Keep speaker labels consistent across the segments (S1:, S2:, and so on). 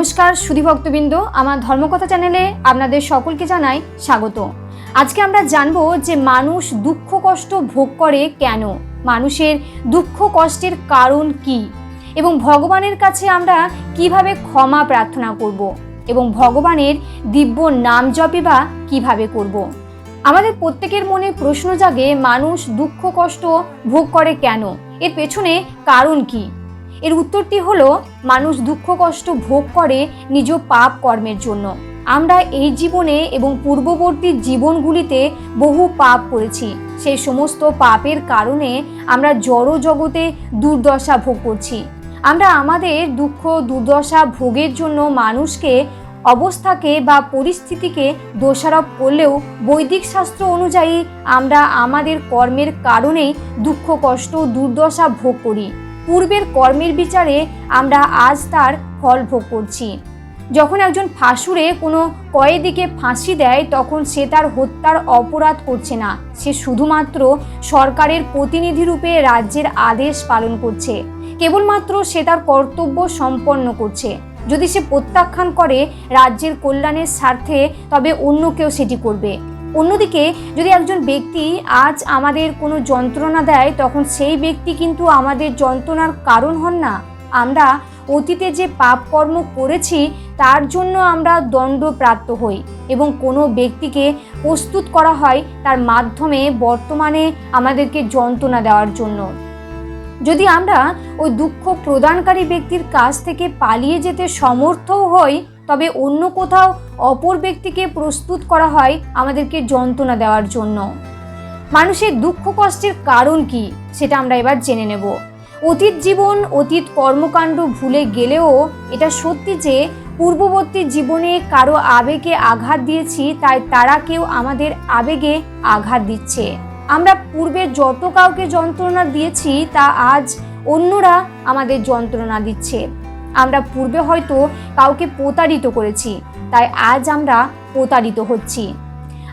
S1: নমস্কার ভক্তবৃন্দ আমার ধর্মকথা চ্যানেলে আপনাদের সকলকে জানাই স্বাগত আজকে আমরা জানব যে মানুষ দুঃখ কষ্ট ভোগ করে কেন মানুষের দুঃখ কষ্টের কারণ কি এবং ভগবানের কাছে আমরা কিভাবে ক্ষমা প্রার্থনা করব এবং ভগবানের দিব্য নাম জপে বা কীভাবে করব। আমাদের প্রত্যেকের মনে প্রশ্ন জাগে মানুষ দুঃখ কষ্ট ভোগ করে কেন এর পেছনে কারণ কী এর উত্তরটি হলো মানুষ দুঃখ কষ্ট ভোগ করে নিজ পাপ কর্মের জন্য আমরা এই জীবনে এবং পূর্ববর্তী জীবনগুলিতে বহু পাপ করেছি সেই সমস্ত পাপের কারণে আমরা জড় জগতে দুর্দশা ভোগ করছি আমরা আমাদের দুঃখ দুর্দশা ভোগের জন্য মানুষকে অবস্থাকে বা পরিস্থিতিকে দোষারোপ করলেও বৈদিক শাস্ত্র অনুযায়ী আমরা আমাদের কর্মের কারণেই দুঃখ কষ্ট দুর্দশা ভোগ করি পূর্বের কর্মের বিচারে আমরা আজ তার ফল ভোগ করছি যখন একজন ফাঁসুরে কোনো কয়েদিকে ফাঁসি দেয় তখন সে তার হত্যার অপরাধ করছে না সে শুধুমাত্র সরকারের প্রতিনিধিরূপে রাজ্যের আদেশ পালন করছে কেবলমাত্র সে তার কর্তব্য সম্পন্ন করছে যদি সে প্রত্যাখ্যান করে রাজ্যের কল্যাণের স্বার্থে তবে অন্য কেউ সেটি করবে অন্যদিকে যদি একজন ব্যক্তি আজ আমাদের কোনো যন্ত্রণা দেয় তখন সেই ব্যক্তি কিন্তু আমাদের যন্ত্রণার কারণ হন না আমরা অতীতে যে পাপকর্ম করেছি তার জন্য আমরা দণ্ডপ্রাপ্ত হই এবং কোনো ব্যক্তিকে প্রস্তুত করা হয় তার মাধ্যমে বর্তমানে আমাদেরকে যন্ত্রণা দেওয়ার জন্য যদি আমরা ওই দুঃখ প্রদানকারী ব্যক্তির কাছ থেকে পালিয়ে যেতে সমর্থও হই তবে অন্য কোথাও অপর ব্যক্তিকে প্রস্তুত করা হয় আমাদেরকে যন্ত্রণা দেওয়ার জন্য মানুষের দুঃখ কষ্টের কারণ কি সেটা আমরা এবার জেনে নেব অতীত জীবন অতীত কর্মকাণ্ড ভুলে গেলেও এটা সত্যি যে পূর্ববর্তী জীবনে কারো আবেগে আঘাত দিয়েছি তাই তারা কেউ আমাদের আবেগে আঘাত দিচ্ছে আমরা পূর্বে যত কাউকে যন্ত্রণা দিয়েছি তা আজ অন্যরা আমাদের যন্ত্রণা দিচ্ছে আমরা পূর্বে হয়তো কাউকে প্রতারিত করেছি তাই আজ আমরা প্রতারিত হচ্ছি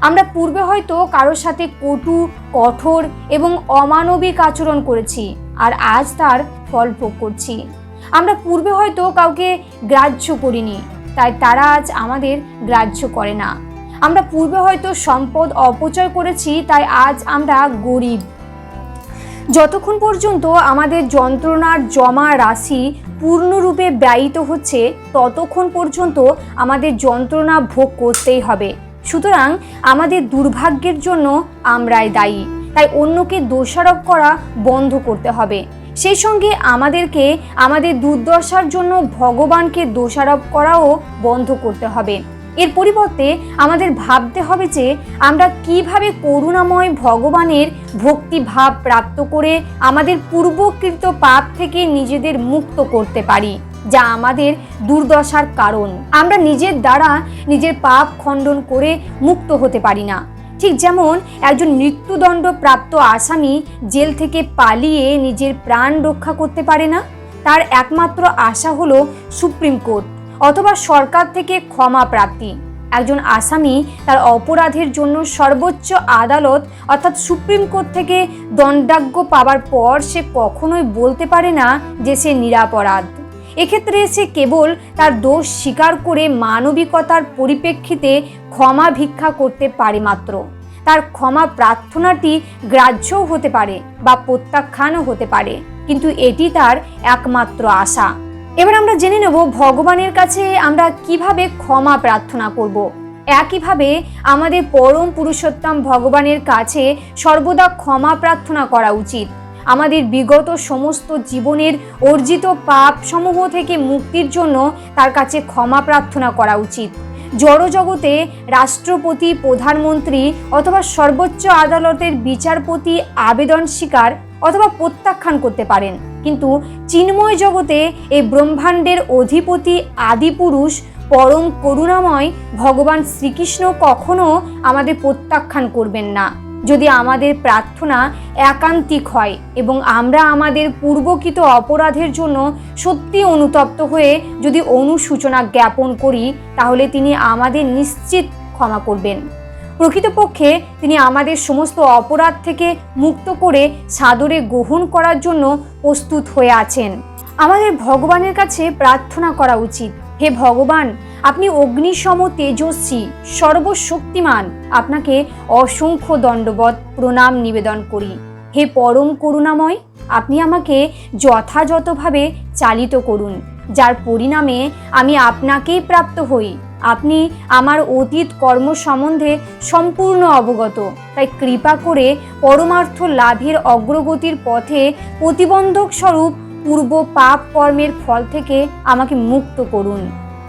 S1: আমরা পূর্বে হয়তো কারোর সাথে কটু কঠোর এবং অমানবিক আচরণ করেছি আর আজ তার ফল ভোগ করছি আমরা পূর্বে হয়তো কাউকে গ্রাহ্য করিনি তাই তারা আজ আমাদের গ্রাহ্য করে না আমরা পূর্বে হয়তো সম্পদ অপচয় করেছি তাই আজ আমরা গরিব যতক্ষণ পর্যন্ত আমাদের যন্ত্রণার জমা রাশি পূর্ণরূপে ব্যয়িত হচ্ছে ততক্ষণ পর্যন্ত আমাদের যন্ত্রণা ভোগ করতেই হবে সুতরাং আমাদের দুর্ভাগ্যের জন্য আমরাই দায়ী তাই অন্যকে দোষারোপ করা বন্ধ করতে হবে সেই সঙ্গে আমাদেরকে আমাদের দুর্দশার জন্য ভগবানকে দোষারোপ করাও বন্ধ করতে হবে এর পরিবর্তে আমাদের ভাবতে হবে যে আমরা কিভাবে করুণাময় ভগবানের ভক্তি ভাব প্রাপ্ত করে আমাদের পূর্বকৃত পাপ থেকে নিজেদের মুক্ত করতে পারি যা আমাদের দুর্দশার কারণ আমরা নিজের দ্বারা নিজের পাপ খণ্ডন করে মুক্ত হতে পারি না ঠিক যেমন একজন মৃত্যুদণ্ড প্রাপ্ত আসামি জেল থেকে পালিয়ে নিজের প্রাণ রক্ষা করতে পারে না তার একমাত্র আশা হলো সুপ্রিম কোর্ট অথবা সরকার থেকে ক্ষমা প্রাপ্তি একজন আসামি তার অপরাধের জন্য সর্বোচ্চ আদালত অর্থাৎ সুপ্রিম কোর্ট থেকে দণ্ডাজ্ঞ পাওয়ার পর সে কখনোই বলতে পারে না যে সে নিরাপরাধ এক্ষেত্রে সে কেবল তার দোষ স্বীকার করে মানবিকতার পরিপ্রেক্ষিতে ক্ষমা ভিক্ষা করতে পারে মাত্র তার ক্ষমা প্রার্থনাটি গ্রাহ্যও হতে পারে বা প্রত্যাখ্যানও হতে পারে কিন্তু এটি তার একমাত্র আশা এবার আমরা জেনে নেব ভগবানের কাছে আমরা কিভাবে ক্ষমা প্রার্থনা করব। একইভাবে আমাদের পরম পুরুষোত্তম ভগবানের কাছে সর্বদা ক্ষমা প্রার্থনা করা উচিত আমাদের বিগত সমস্ত জীবনের অর্জিত পাপ সমূহ থেকে মুক্তির জন্য তার কাছে ক্ষমা প্রার্থনা করা উচিত জড়জগতে রাষ্ট্রপতি প্রধানমন্ত্রী অথবা সর্বোচ্চ আদালতের বিচারপতি আবেদন স্বীকার অথবা প্রত্যাখ্যান করতে পারেন কিন্তু চিন্ময় জগতে এই ব্রহ্মাণ্ডের অধিপতি আদিপুরুষ পরম করুণাময় ভগবান শ্রীকৃষ্ণ কখনো আমাদের প্রত্যাখ্যান করবেন না যদি আমাদের প্রার্থনা একান্তিক হয় এবং আমরা আমাদের পূর্বকৃত অপরাধের জন্য সত্যি অনুতপ্ত হয়ে যদি অনুসূচনা জ্ঞাপন করি তাহলে তিনি আমাদের নিশ্চিত ক্ষমা করবেন প্রকৃতপক্ষে তিনি আমাদের সমস্ত অপরাধ থেকে মুক্ত করে সাদরে গ্রহণ করার জন্য প্রস্তুত হয়ে আছেন আমাদের ভগবানের কাছে প্রার্থনা করা উচিত হে ভগবান আপনি অগ্নিসম তেজস্বী সর্বশক্তিমান আপনাকে অসংখ্য দণ্ডবধ প্রণাম নিবেদন করি হে পরম করুণাময় আপনি আমাকে যথাযথভাবে চালিত করুন যার পরিণামে আমি আপনাকেই প্রাপ্ত হই আপনি আমার অতীত কর্ম সম্বন্ধে সম্পূর্ণ অবগত তাই কৃপা করে পরমার্থ লাভের অগ্রগতির পথে প্রতিবন্ধক স্বরূপ পূর্ব পাপ কর্মের ফল থেকে আমাকে মুক্ত করুন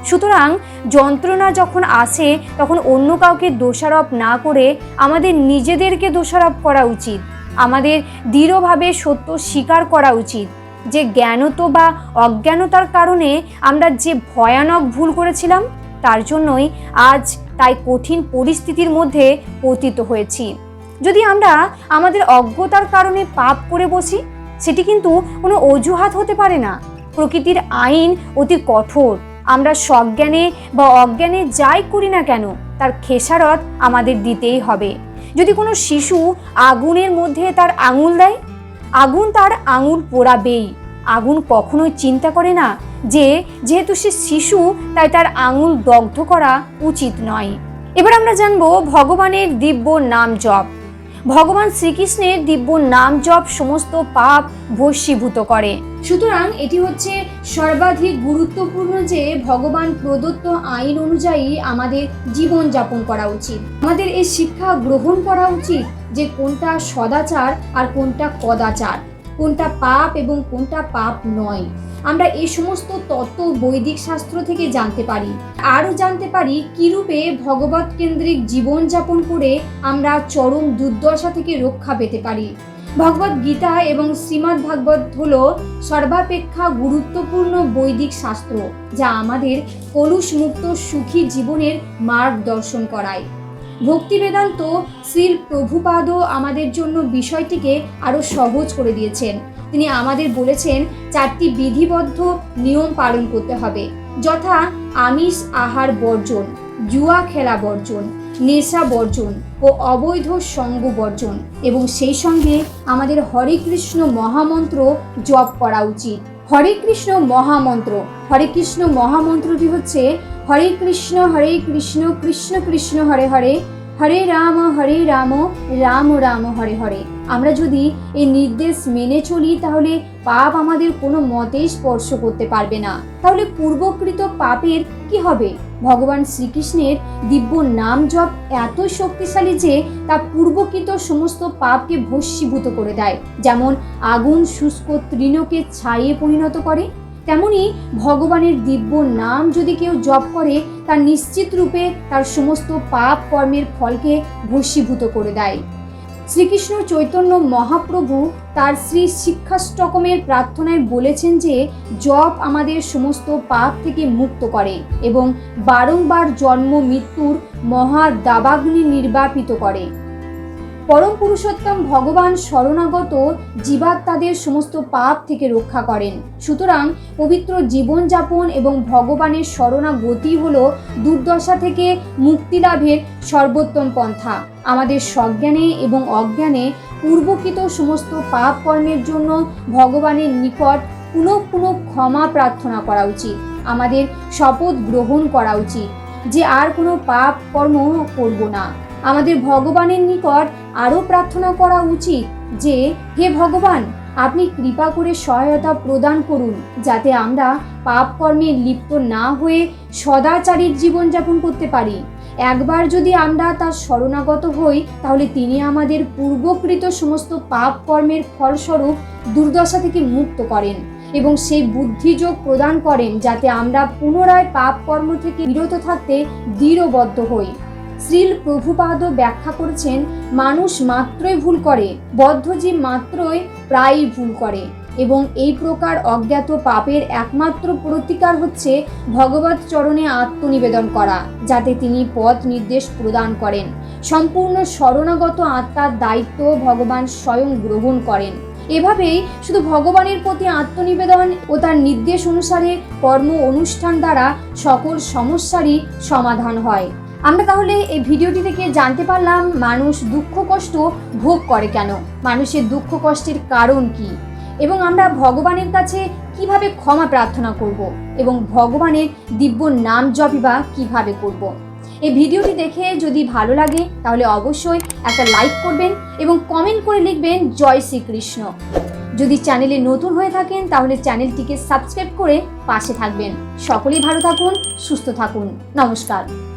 S1: সুতরাং যন্ত্রণা যখন আসে তখন অন্য কাউকে দোষারোপ না করে আমাদের নিজেদেরকে দোষারোপ করা উচিত আমাদের দৃঢ়ভাবে সত্য স্বীকার করা উচিত যে জ্ঞানত বা অজ্ঞানতার কারণে আমরা যে ভয়ানক ভুল করেছিলাম তার জন্যই আজ তাই কঠিন পরিস্থিতির মধ্যে পতিত হয়েছি যদি আমরা আমাদের অজ্ঞতার কারণে পাপ করে বসি সেটি কিন্তু কোনো অজুহাত হতে পারে না প্রকৃতির আইন অতি কঠোর আমরা সজ্ঞানে বা অজ্ঞানে যাই করি না কেন তার খেসারত আমাদের দিতেই হবে যদি কোনো শিশু আগুনের মধ্যে তার আঙুল দেয় আগুন তার আঙুল পোড়াবেই আগুন কখনোই চিন্তা করে না যে যেহেতু সে শিশু তাই তার আঙুল দগ্ধ করা উচিত নয় এবার আমরা জানব ভগবানের দিব্য নাম জপ ভগবান শ্রীকৃষ্ণের দিব্য নাম জপ সমস্ত পাপ ভস্মীভূত করে সুতরাং এটি হচ্ছে সর্বাধিক গুরুত্বপূর্ণ যে ভগবান প্রদত্ত আইন অনুযায়ী আমাদের জীবন যাপন করা উচিত আমাদের এই শিক্ষা গ্রহণ করা উচিত যে কোনটা সদাচার আর কোনটা কদাচার কোনটা পাপ এবং কোনটা পাপ নয় আমরা এই সমস্ত তত্ত্ব বৈদিক শাস্ত্র থেকে জানতে পারি আরও জানতে পারি কীরূপে ভগবত কেন্দ্রিক জীবনযাপন করে আমরা চরম দুর্দশা থেকে রক্ষা পেতে পারি ভগবত গীতা এবং শ্রীমদ্ ভাগবত হল সর্বাপেক্ষা গুরুত্বপূর্ণ বৈদিক শাস্ত্র যা আমাদের কলুষমুক্ত সুখী জীবনের মার্গদর্শন করায় ভক্তি বেদান্ত শ্রীর প্রভুপাদও আমাদের জন্য বিষয়টিকে আরও সহজ করে দিয়েছেন তিনি আমাদের বলেছেন চারটি বিধিবদ্ধ নিয়ম পালন করতে হবে যথা আমিষ আহার বর্জন জুয়া খেলা বর্জন নেশা বর্জন ও অবৈধ সঙ্গ বর্জন এবং সেই সঙ্গে আমাদের হরে কৃষ্ণ মহামন্ত্র জপ করা উচিত হরে কৃষ্ণ মহামন্ত্র হরে কৃষ্ণ মহামন্ত্রটি হচ্ছে হরে কৃষ্ণ হরে কৃষ্ণ কৃষ্ণ কৃষ্ণ হরে হরে হরে রাম হরে রাম রাম রাম হরে হরে আমরা যদি এই নির্দেশ মেনে চলি তাহলে পাপ আমাদের কোনো মতেই স্পর্শ করতে পারবে না তাহলে পূর্বকৃত পাপের কি হবে ভগবান শ্রীকৃষ্ণের দিব্য নাম জপ এত শক্তিশালী যে তা পূর্বকৃত সমস্ত পাপকে ভস্মীভূত করে দেয় যেমন আগুন শুষ্ক তৃণকে ছায়ে পরিণত করে তেমনি ভগবানের দিব্য নাম যদি কেউ জপ করে তা নিশ্চিত রূপে তার সমস্ত পাপ কর্মের ফলকে ভস্মীভূত করে দেয় শ্রীকৃষ্ণ চৈতন্য মহাপ্রভু তার শ্রী শিক্ষাষ্টকমের প্রার্থনায় বলেছেন যে জপ আমাদের সমস্ত পাপ থেকে মুক্ত করে এবং বারংবার জন্ম মৃত্যুর মহা দাবাগ্নি নির্বাপিত করে পরম পুরুষোত্তম ভগবান শরণাগত জীবাত্মাদের সমস্ত পাপ থেকে রক্ষা করেন সুতরাং পবিত্র জীবনযাপন এবং ভগবানের শরণাগতি হল দুর্দশা থেকে মুক্তি লাভের সর্বোত্তম পন্থা আমাদের সজ্ঞানে এবং অজ্ঞানে পূর্বকৃত সমস্ত পাপ কর্মের জন্য ভগবানের নিকট পুনঃ পুনঃ ক্ষমা প্রার্থনা করা উচিত আমাদের শপথ গ্রহণ করা উচিত যে আর কোনো পাপ কর্ম করব না আমাদের ভগবানের নিকট আরও প্রার্থনা করা উচিত যে হে ভগবান আপনি কৃপা করে সহায়তা প্রদান করুন যাতে আমরা পাপ কর্মে লিপ্ত না হয়ে সদাচারীর জীবনযাপন করতে পারি একবার যদি আমরা তার শরণাগত হই তাহলে তিনি আমাদের পূর্বকৃত সমস্ত পাপ কর্মের ফলস্বরূপ দুর্দশা থেকে মুক্ত করেন এবং সেই বুদ্ধিযোগ প্রদান করেন যাতে আমরা পুনরায় পাপ কর্ম থেকে বিরত থাকতে দৃঢ়বদ্ধ হই শ্রীল প্রভুপাদ ব্যাখ্যা করেছেন মানুষ মাত্রই ভুল করে বদ্ধজীব মাত্রই প্রায়ই ভুল করে এবং এই প্রকার অজ্ঞাত পাপের একমাত্র প্রতিকার হচ্ছে ভগবত চরণে আত্মনিবেদন করা যাতে তিনি পথ নির্দেশ প্রদান করেন সম্পূর্ণ শরণাগত আত্মার দায়িত্ব ভগবান স্বয়ং গ্রহণ করেন এভাবেই শুধু ভগবানের প্রতি আত্মনিবেদন ও তার নির্দেশ অনুসারে কর্ম অনুষ্ঠান দ্বারা সকল সমস্যারই সমাধান হয় আমরা তাহলে এই ভিডিওটি থেকে জানতে পারলাম মানুষ দুঃখ কষ্ট ভোগ করে কেন মানুষের দুঃখ কষ্টের কারণ কি এবং আমরা ভগবানের কাছে কিভাবে ক্ষমা প্রার্থনা করব এবং ভগবানের দিব্য নাম জপি বা কীভাবে করব। এই ভিডিওটি দেখে যদি ভালো লাগে তাহলে অবশ্যই একটা লাইক করবেন এবং কমেন্ট করে লিখবেন জয় শ্রীকৃষ্ণ যদি চ্যানেলে নতুন হয়ে থাকেন তাহলে চ্যানেলটিকে সাবস্ক্রাইব করে পাশে থাকবেন সকলেই ভালো থাকুন সুস্থ থাকুন নমস্কার